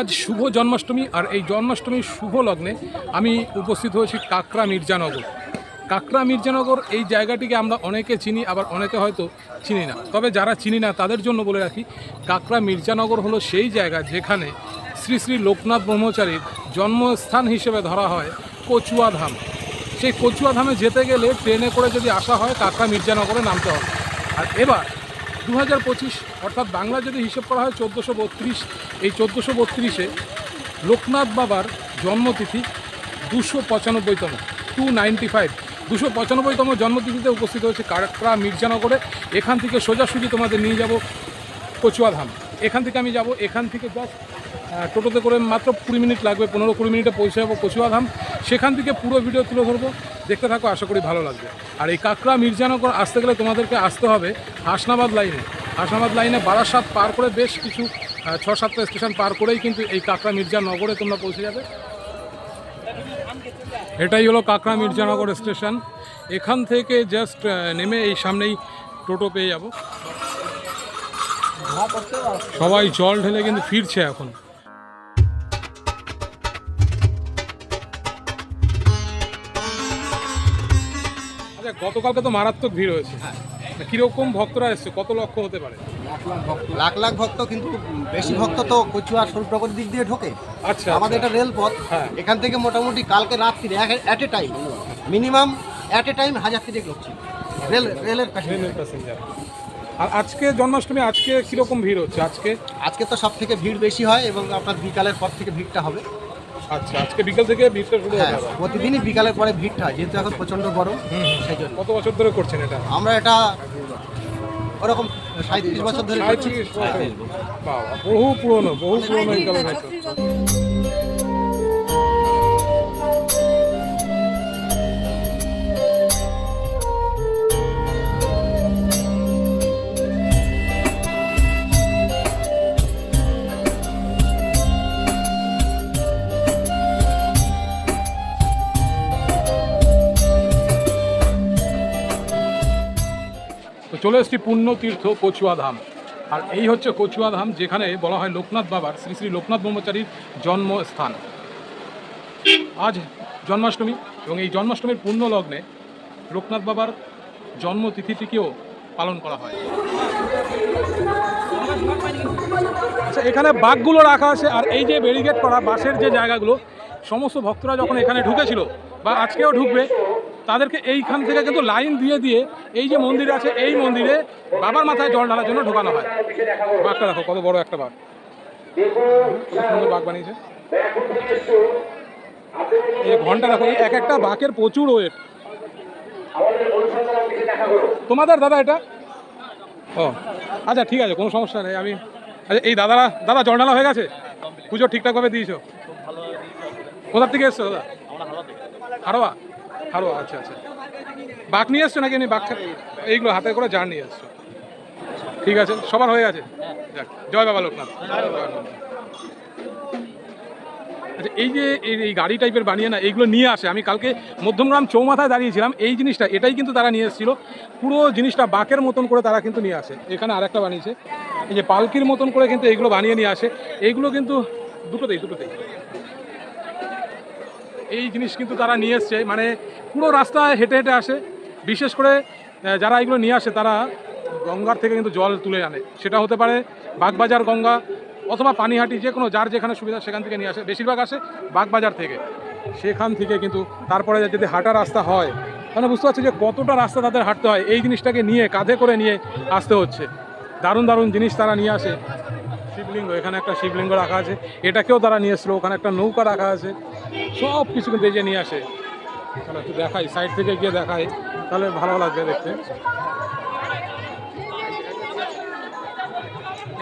আজ শুভ জন্মাষ্টমী আর এই জন্মাষ্টমীর শুভ লগ্নে আমি উপস্থিত হয়েছি কাকরা মির্জানগর। কাকরা মির্জানগর এই জায়গাটিকে আমরা অনেকে চিনি, আবার অনেকে হয়তো চিনি না। তবে যারা চিনি না, তাদের জন্য বলে রাখি, কাকরা মির্জানগর হলো সেই জায়গা যেখানে শ্রী শ্রী লোকনাথ ব্রহ্মচারীর জন্মস্থান হিসেবে ধরা হয় কচুয়া ধাম। সেই কচুয়া ধামে যেতে গেলে ট্রেনে করে যদি আসা হয়, কাকরা মির্জানগরে নামতে হবে। আর এবার দু হাজার পঁচিশ, অর্থাৎ বাংলা যদি হিসেব করা হয় চোদ্দোশো বত্রিশ, এই চোদ্দোশো বত্রিশে লোকনাথ বাবার জন্মতিথি দুশো পঁচানব্বইতম টু নাইনটি ফাইভ দুশো পঁচানব্বইতম জন্মতিথিতে উপস্থিত হয়েছে কাকড়া মির্জানগরে। এখান থেকে সোজাসুজি তোমাদের নিয়ে যাব কচুয়াধাম। এখান থেকে আমি যাব, এখান থেকে জাস্ট টোটোতে করে মাত্র কুড়ি মিনিট লাগবে, পনেরো কুড়ি মিনিটে পৌঁছে যাব কচুয়া ধাম সেখান থেকে পুরো ভিডিও তুলে ধরবো। দেখতে থাকো, আশা করি ভালো লাগবে। আর এই কাকড়া মির্জানগর আসতে গেলে তোমাদেরকে আসতে হবে হাসনাবাদ লাইনে হাসনাবাদ লাইনে বারাসাত পার করে বেশ কিছু ছ সাতটা স্টেশন পার করেই কিন্তু এই কাকড়া মির্জানগরে তোমরা পৌঁছে যাবে। এটাই হলো কাকড়া মির্জানগর স্টেশন এখান থেকে জাস্ট নেমে এই সামনেই টোটো পেয়ে যাব। সবাই জল ঢেলে কিন্তু ফিরছে এখন। গতকালকে তো মারাত্মক ভিড় হয়েছে। কীরকম ভক্তরা এসছে? কত লক্ষ হতে পারে? লাখ লাখ ভক্ত। কিন্তু বেশি ভক্ত তো কচুয়া স্বরূপনগর দিক দিয়ে ঢোকে। আচ্ছা আমাদের এটা রেলপথ। হ্যাঁ। এখান থেকে মোটামুটি কালকে রাত্রি at a time minimum at a time হাজার তিরিশ লোক ছিল। রেল রেলের প্যাসেঞ্জার আর আজকে জন্মাষ্টমী আজকে কীরকম ভিড় হচ্ছে? আজকে? আজকে তো সব থেকে ভিড় বেশি হয় এবং আপনার বিকালের পর থেকে ভিড়টা হবে। আচ্ছা আজকে বিকেল থেকে ভিড়টা শুরু হ্যাঁ প্রতিদিনই বিকালের পরে ভিড়টা যেহেতু এখন প্রচণ্ড গরম সেই জন্য। কত বছর ধরে করছেন এটা? আমরা এটা ওরকম সাঁত্রিশ বছর ধরে বহু পুরনো বহু পুরনো তো চলে এসেছি পুণ্যতীর্থ কচুয়া ধাম। আর এই হচ্ছে কচুয়া ধাম, যেখানে বলা হয় লোকনাথ বাবার, শ্রী শ্রী লোকনাথ ব্রহ্মচারীর জন্মস্থান। আজ জন্মাষ্টমী এবং এই জন্মাষ্টমীর পুণ্য লগ্নে লোকনাথ বাবার জন্মতিথিটিকেও পালন করা হয়। আচ্ছা এখানে বাঘগুলো রাখা আছে, আর এই যে ব্যারিকেড করা বাসের যে জায়গাগুলো, সমস্ত ভক্তরা যখন এখানে ঢুকেছিল বা আজকেও ঢুকবে তাদেরকে এইখান থেকে কিন্তু লাইন দিয়ে দিয়ে এই যে মন্দির আছে, এই মন্দিরে বাবার মাথায় জল ঢালার জন্য ঢোকানো হয়। বাঘটা দেখো, কত বড় একটা বাঘ। সুন্দর বাঘ বানিয়েছে। এই ঘণ্টা দেখো এক একটা বাঘের প্রচুর ওয়েট। তোমাদের দাদা এটা? ও আচ্ছা ঠিক আছে, কোনো সমস্যা নেই, আমি আচ্ছা এই দাদারা, দাদা জল ঢালা হয়ে গেছে? পুজো ঠিকঠাকভাবে দিয়েছ? কোথার থেকে এসছো দাদা? হারোয়া? হারোয়া আচ্ছা আচ্ছা। বাঘ নিয়ে এসছো নাকি? বাঘ এইগুলো হাতে করে জার নিয়ে এসছো। ঠিক আছে, সবার হয়ে গেছে? যাক, জয় বাবা লোকনাথ। আচ্ছা এই যে এই গাড়ি টাইপের বানিয়ে না, এইগুলো নিয়ে আসে। আমি কালকে মধ্যমগ্রাম চৌমাথায় দাঁড়িয়েছিলাম, এই জিনিসটা, এটাই কিন্তু তারা নিয়ে এসেছিল। পুরো জিনিসটা বাঁকের মতন করে তারা কিন্তু নিয়ে আসে। এখানে আরেকটা বানিয়েছে। এই যে পালকির মতন করে কিন্তু এইগুলো বানিয়ে নিয়ে আসে। এইগুলো কিন্তু দুটোতেই দুটোতেই। এই জিনিস কিন্তু তারা নিয়ে এসছে। মানে পুরো রাস্তায় হেঁটে হেঁটে আসে। বিশেষ করে যারা এগুলো নিয়ে আসে, তারা গঙ্গার থেকে কিন্তু জল তুলে আনে। সেটা হতে পারে বাগবাজার গঙ্গা অথবা পানিহাটি, যে কোনো যার যেখানে সুবিধা সেখান থেকে নিয়ে আসে। বেশিরভাগ আসে বাগবাজার থেকে। সেখান থেকে কিন্তু তারপরে যদি হাঁটা রাস্তা হয়, তাহলে বুঝতে পারছি যে কতটা রাস্তা তাদের হাঁটতে হয়। এই জিনিসটাকে নিয়ে, কাঁধে করে নিয়ে আসতে হচ্ছে। দারুণ দারুণ জিনিস তারা নিয়ে আসে। শিবলিঙ্গ, এখানে একটা শিবলিঙ্গ রাখা আছে। এটাকেও তারা নিয়ে এসলো ওখানে একটা নৌকা রাখা আছে। সব কিছু কিন্তু এই যে নিয়ে আসে। তাহলে একটু দেখাই সাইড থেকে গিয়ে দেখাই, তাহলে ভালো লাগবে দেখতে।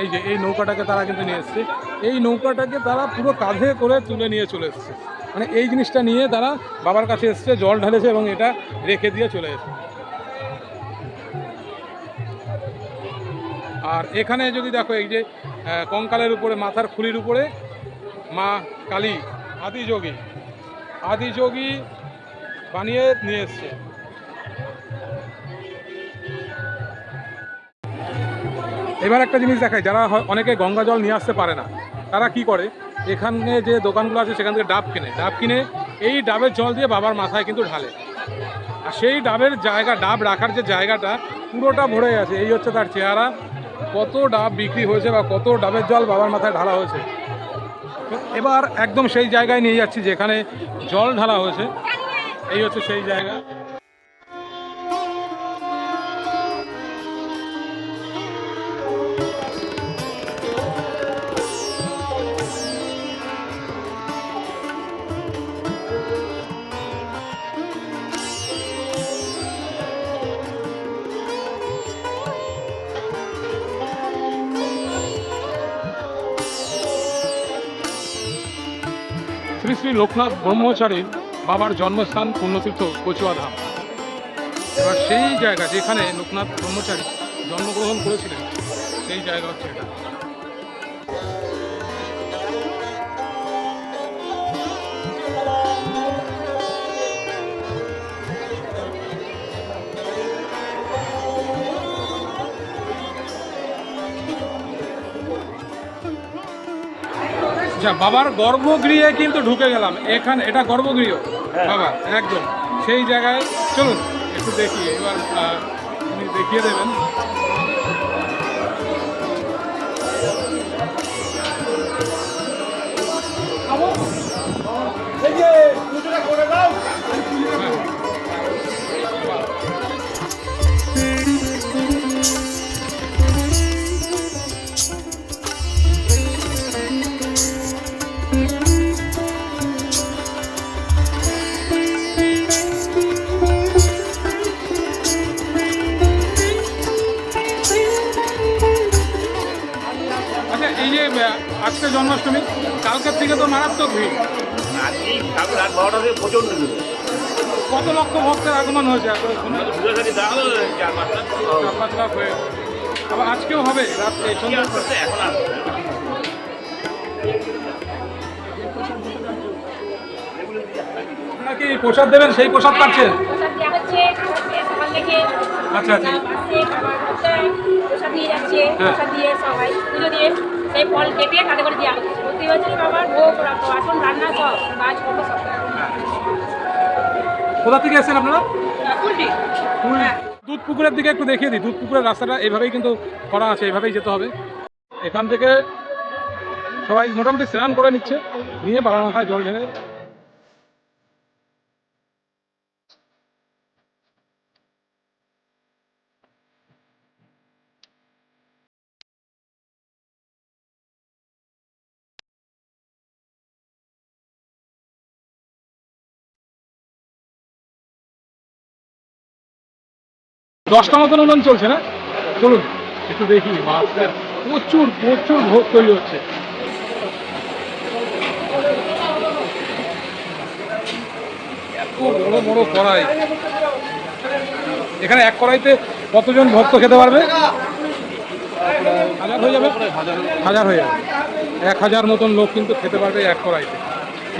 এই যে, এই নৌকাটাকে তারা কিন্তু নিয়ে এসছে। এই নৌকাটাকে তারা পুরো কাঁধে করে তুলে নিয়ে চলে এসছে। মানে এই জিনিসটা নিয়ে তারা বাবার কাছে এসছে, জল ঢালেছে এবং এটা রেখে দিয়ে চলে এসছে। আর এখানে যদি দেখো, এই যে কঙ্কালের উপরে, মাথার খুলির উপরে মা কালী, আদিযোগী। আদিযোগী বানিয়ে নিয়ে এসছে। এবার একটা জিনিস দেখায় যারা অনেকে গঙ্গা জল নিয়ে আসতে পারে না, তারা কি করে? এখানে যে দোকানগুলো আছে, সেখান থেকে ডাব কিনে। ডাব কিনে এই ডাবের জল দিয়ে বাবার মাথায় কিন্তু ঢালে। আর সেই ডাবের জায়গা, ডাব রাখার যে জায়গাটা, পুরোটা ভরে আছে এই হচ্ছে তার চেহারা। কত ডাব বিক্রি হয়েছে বা কত ডাবের জল বাবার মাথায় ঢালা হয়েছে। এবার একদম সেই জায়গায় নিয়ে যাচ্ছি, যেখানে জল ঢালা হয়েছে। এই হচ্ছে সেই জায়গা। শ্রী শ্রী লোকনাথ ব্রহ্মচারীর বাবার জন্মস্থান পুণ্যতীর্থ কচুয়া ধাম। এবার সেই জায়গা যেখানে লোকনাথ ব্রহ্মচারী জন্মগ্রহণ করেছিলেন, সেই জায়গা হচ্ছে এটা। বাবার গর্ভগৃহে কিন্তু ঢুকে গেলাম। এখানে, এটা গর্ভগৃহ। বাবা একদম। সেই জায়গায় চলুন একটু দেখি এবার দেখিয়ে দেবেন। রাত বারোটা থেকে প্রচণ্ড ভিড়। কত লক্ষ ভক্তের আগমন হয়েছে? দাঁড়াল চার পাঁচ লাখ। হয়ে আবার আজকেও হবে রাত্রে সন্ধ্যা এখন আসছে আপনারা কি প্রসাদ দেবেন? সেই প্রসাদ পাচ্ছেন? সকাল থেকে আচ্ছা, আচ্ছা। দিয়ে যাচ্ছে। হ্যাঁ। দিয়ে সবাই দিয়ে সেই ফল কেটে তাতে করে বাবার ভোগ আসন রান্না সব কাজ করব সব। কোথা থেকে আসছেন আপনারা? দুধ পুকুরের দিকে একটু দেখিয়ে দিই। দুধ পুকুরের রাস্তাটা এভাবেই কিন্তু করা আছে এভাবেই যেতে হবে। এখান থেকে সবাই মোটামুটি স্নান করে নিচ্ছে নিয়ে বাড়ানো হয় জল ঢেলে দশটা মতন উনুন চলছে না? চলুন, একটু দেখি প্রচুর প্রচুর ভোগ তৈরি হচ্ছে। বড় বড় কড়াই। এখানে এক কড়াইতে কতজন ভক্ত খেতে পারবে? হাজার হয়ে যাবে? হাজার হয়ে যাবে। এক হাজার মতন লোক কিন্তু খেতে পারবে এক কড়াইতে।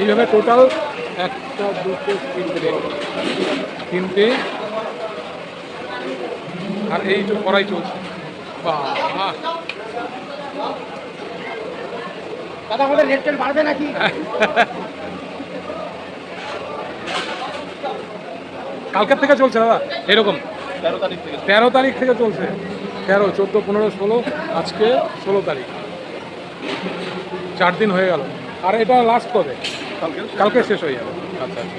এইভাবে টোটাল একটা, দুটো, তিনটে তিনটে আর এই যে কড়াই চলছে। বাহ দাদা আমাদের রেট টেট বাড়বে নাকি? কালকের থেকে চলছে দাদা? এরকম। তেরো তারিখ থেকে তেরো তারিখ থেকে চলছে। তেরো চোদ্দ পনেরো ষোলো আজকে ষোলো তারিখ। চার দিন হয়ে গেল। আর এটা লাস্ট কবে? কালকে? কালকে শেষ হয়ে যাবে। আচ্ছা আচ্ছা।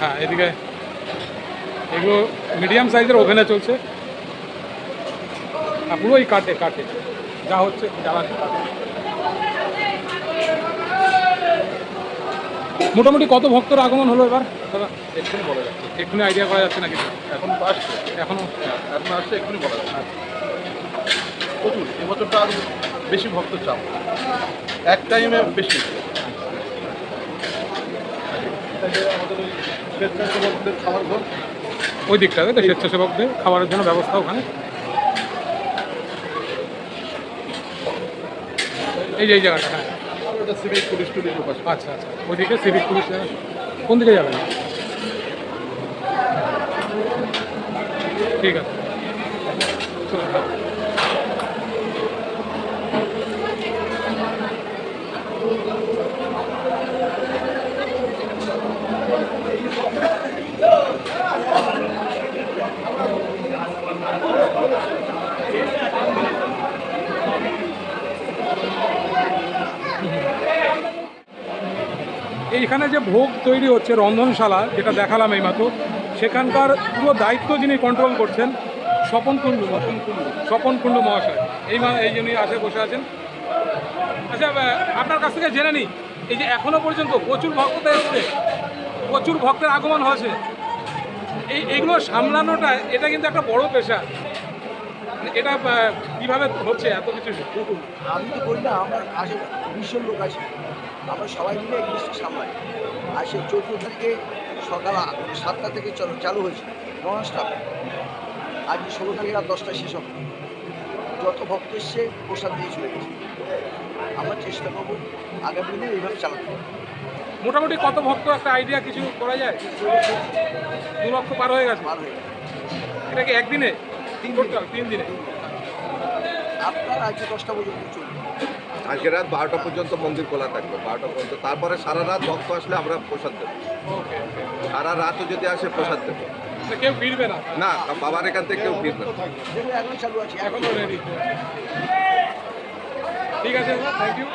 হ্যাঁ এদিকে এগুলো মিডিয়াম সাইজের ওভেনে চলছে। হ্যাঁ পুরোই কাটে কাটে যা হচ্ছে জ্বালানি মোটামুটি কত ভক্তর আগমন হলো এবার? দাদা এক্ষুনি বলা যাচ্ছে। এক্ষুনি আইডিয়া করা যাচ্ছে নাকি? এখন তো আসছে। এখনও? এখন আসছে এক্ষুনি বলা যাচ্ছে। প্রচুর এবছরটা আরও বেশি ভক্ত চাপ। এক টাইমে বেশি। এটাকে আমাদের ওই খাবার ঘর। ওই দিকটাতে তো? স্বেচ্ছাসেবকদের খাবারের জন্য ব্যবস্থা ওখানে। এই যে এই জায়গাটা হ্যাঁ। সিভিক পুলিশ টুলিশ আচ্ছা আচ্ছা। ওইদিকে সিভিক পুলিশ কোন দিকে যাবেন? ঠিক আছে চলুন। এখানে যে ভোগ তৈরি হচ্ছে রন্ধনশালা, যেটা দেখালাম এইমাত্র, সেখানকার পুরো দায়িত্ব যিনি কন্ট্রোল করছেন, স্বপন কুণ্ডু স্বপন কুণ্ডু মহাশয়। এই মা, এই জন্যই আসে বসে আছেন। আচ্ছা আপনার কাছ থেকে জেনে নিই, এই যে এখনও পর্যন্ত প্রচুর ভক্ততা এসছে, প্রচুর ভক্তের আগমন হয়েছে। এই, এগুলো সামলানোটা, এটা কিন্তু একটা বড় পেশা। এটা কীভাবে হচ্ছে এত কিছু? আমি তো না, আমার আসে ভীষণ লোক আছে। আমরা সবাই মিলে এই জিনিসটা সামলাই। আর সেই চৌদ্দ তারিখে সকাল সাতটা থেকে চালু চালু হয়েছে। নন স্টপ আজ ষোলো তারিখে রাত দশটায় শেষ হবে। যত ভক্ত এসছে প্রসাদ দিয়ে চলে গেছে। আমরা চেষ্টা করব আগামী দিনে এইভাবে চালাতে। মোটামুটি কত ভক্ত একটা আইডিয়া কিছু করা যায়? দু লক্ষ পার হয়ে গেছে। পার হয়ে গেছে। এটা কি একদিনে? তিন টোটাল তিন দিনে। আপনার আজকে দশটা পর্যন্ত চলবে। আজকে রাত বারোটা পর্যন্ত মন্দির খোলা থাকবে বারোটা পর্যন্ত। তারপরে সারা রাত ভক্ত আসলে আমরা প্রসাদ দেবো। সারা রাতও যদি আসে প্রসাদ দেবো। কেউ ফিরবে না? না বাবার এখান থেকে কেউ ফিরবে ঠিক আছে থ্যাংক ইউ